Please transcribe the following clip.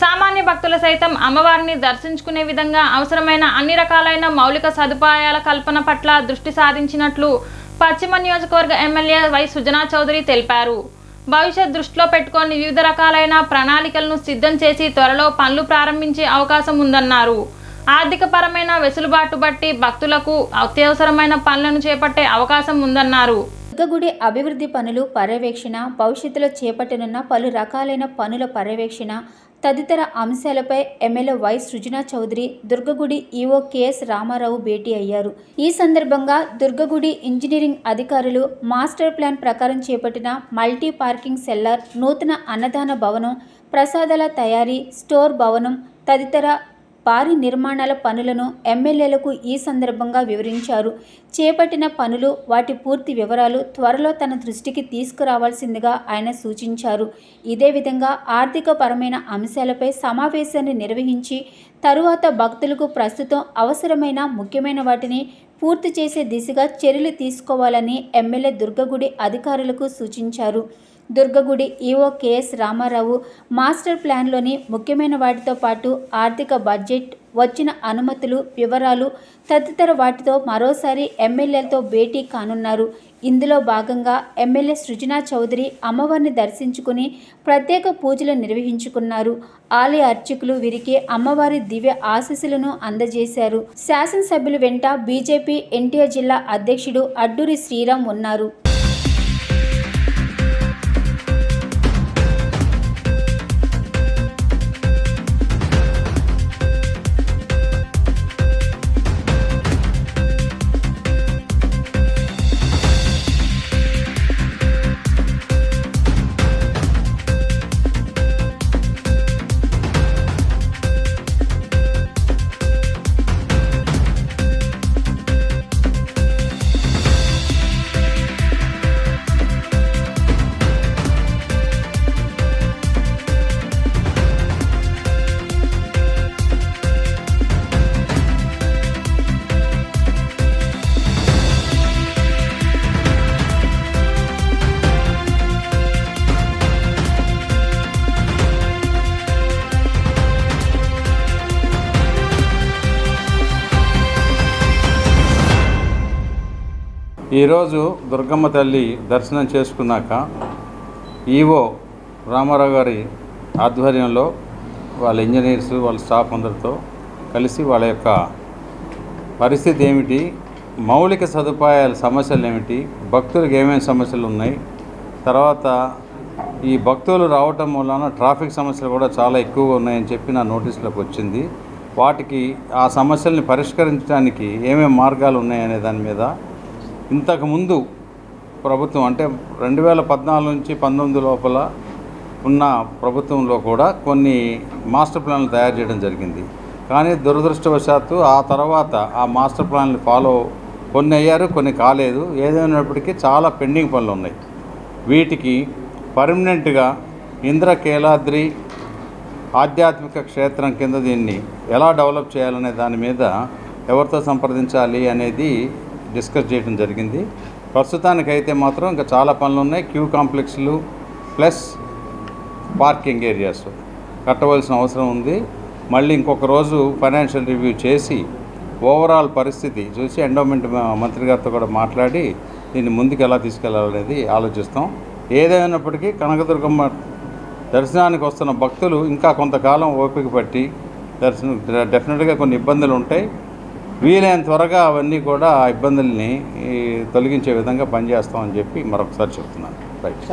సామాన్య భక్తులు సైతం అమ్మవారిని దర్శించుకునే విధంగా అవసరమైన అన్ని రకాలైన మౌలిక సదుపాయాల కల్పన పట్ల దృష్టి సారించినట్లు పశ్చిమ నియోజకవర్గ ఎమ్మెల్యే వై సుజనా చౌదరి తెలిపారు. భవిష్యత్ దృష్టిలో పెట్టుకొని వివిధ రకాలైన ప్రణాళికలను సిద్ధం చేసి త్వరలో పనులు ప్రారంభించే అవకాశం ఉందన్నారు. ఆర్థిక పరమైన వెసులుబాటు బట్టి భక్తులకు అత్యవసరమైన పనులను చేపట్టే అవకాశం ఉందన్నారు. దుర్గగుడి అభివృద్ధి పనులు పర్యవేక్షణ భవిష్యత్తులో చేపట్టనున్న పలు రకాలైన పనుల పర్యవేక్షణ తదితర అంశాలపై ఎమ్మెల్యే వై సృజనా చౌదరి దుర్గగుడి ఈవో కెఎస్ రామారావు భేటీ అయ్యారు. ఈ సందర్భంగా దుర్గగుడి ఇంజనీరింగ్ అధికారులు మాస్టర్ ప్లాన్ ప్రకారం చేపట్టిన మల్టీ పార్కింగ్ సెల్లార్ నూతన అన్నదాన భవనం ప్రసాదాల తయారీ స్టోర్ భవనం తదితర భారీ నిర్మాణాల పనులను ఎమ్మెల్యేలకు ఈ సందర్భంగా వివరించారు. చేపట్టిన పనులు వాటి పూర్తి వివరాలు త్వరలో తన దృష్టికి తీసుకురావాల్సిందిగా ఆయన సూచించారు. ఇదే విధంగా ఆర్థిక పరమైన అంశాలపై సమావేశాన్ని నిర్వహించి తరువాత భక్తులకు ప్రస్తుతం అవసరమైన ముఖ్యమైన వాటిని పూర్తి చేసే దిశగా చర్యలు తీసుకోవాలని ఎమ్మెల్యే దుర్గగుడి అధికారులకు సూచించారు. దుర్గగుడి ఈఓ కెఎస్ రామారావు మాస్టర్ ప్లాన్లోని ముఖ్యమైన వాటితో పాటు ఆర్థిక బడ్జెట్ వచ్చిన అనుమతులు వివరాలు తదితర వాటితో మరోసారి ఎమ్మెల్యేలతో భేటీ కానున్నారు. ఇందులో భాగంగా ఎమ్మెల్యే సృజనా చౌదరి అమ్మవారిని దర్శించుకుని ప్రత్యేక పూజలు నిర్వహించుకున్నారు. ఆలయ అర్చకులు వీరికి అమ్మవారి దివ్య ఆశీస్సులను అందజేశారు. శాసనసభ్యులు వెంట బీజేపీ ఎన్టీఆర్ జిల్లా అధ్యక్షుడు అడ్డూరి శ్రీరామ్ ఉన్నారు. ఈరోజు దుర్గమ్మ తల్లి దర్శనం చేసుకున్నాక ఈవో రామారావు గారి ఆధ్వర్యంలో వాళ్ళ ఇంజనీర్స్ వాళ్ళ స్టాఫ్ అందరితో కలిసి వాళ్ళ యొక్క పరిస్థితి ఏమిటి మౌలిక సదుపాయాల సమస్యలు ఏమిటి భక్తులకు ఏమేమి సమస్యలు ఉన్నాయి తర్వాత ఈ భక్తులు రావటం వలన ట్రాఫిక్ సమస్యలు కూడా చాలా ఎక్కువగా ఉన్నాయని చెప్పి నా నోటీసులోకి వచ్చింది. వాటికి ఆ సమస్యల్ని పరిష్కరించడానికి ఏమేమి మార్గాలు ఉన్నాయనే దాని మీద ఇంతకుముందు ప్రభుత్వం అంటే రెండు వేల పద్నాలుగు నుంచి పంతొమ్మిది లోపల ఉన్న ప్రభుత్వంలో కూడా కొన్ని మాస్టర్ ప్లాన్లు తయారు చేయడం జరిగింది. కానీ దురదృష్టవశాత్తు ఆ తర్వాత ఆ మాస్టర్ ప్లాన్లు ఫాలో కొన్ని అయ్యారు కొన్ని కాలేదు. ఏదైనప్పటికీ చాలా పెండింగ్ పనులు ఉన్నాయి. వీటికి పర్మనెంట్గా ఇంద్రకీలాద్రి ఆధ్యాత్మిక క్షేత్రం కింద దీన్ని ఎలా డెవలప్ చేయాలనే దాని మీద ఎవరితో సంప్రదించాలి అనేది డిస్కస్ చేయడం జరిగింది. ప్రస్తుతానికైతే మాత్రం ఇంకా చాలా పనులు ఉన్నాయి క్యూ కాంప్లెక్స్లు ప్లస్ పార్కింగ్ ఏరియాస్ కట్టవలసిన అవసరం ఉంది. మళ్ళీ ఇంకొక రోజు ఫైనాన్షియల్ రివ్యూ చేసి ఓవరాల్ పరిస్థితి చూసి ఎండోమెంట్ మంత్రి గారితో కూడా మాట్లాడి దీన్ని ముందుకు ఎలా తీసుకెళ్ళాలనేది ఆలోచిస్తాం. ఏదైనప్పటికీ కనకదుర్గమ్మ దర్శనానికి వస్తున్న భక్తులు ఇంకా కొంతకాలం ఓపిక పట్టి దర్శనం డెఫినెట్గా కొన్ని ఇబ్బందులు ఉంటాయి. వీలైన త్వరగా అవన్నీ కూడా ఆ ఇబ్బందుల్ని తొలగించే విధంగా పనిచేస్తామని చెప్పి మరొకసారి చెప్తున్నాను. రైట్.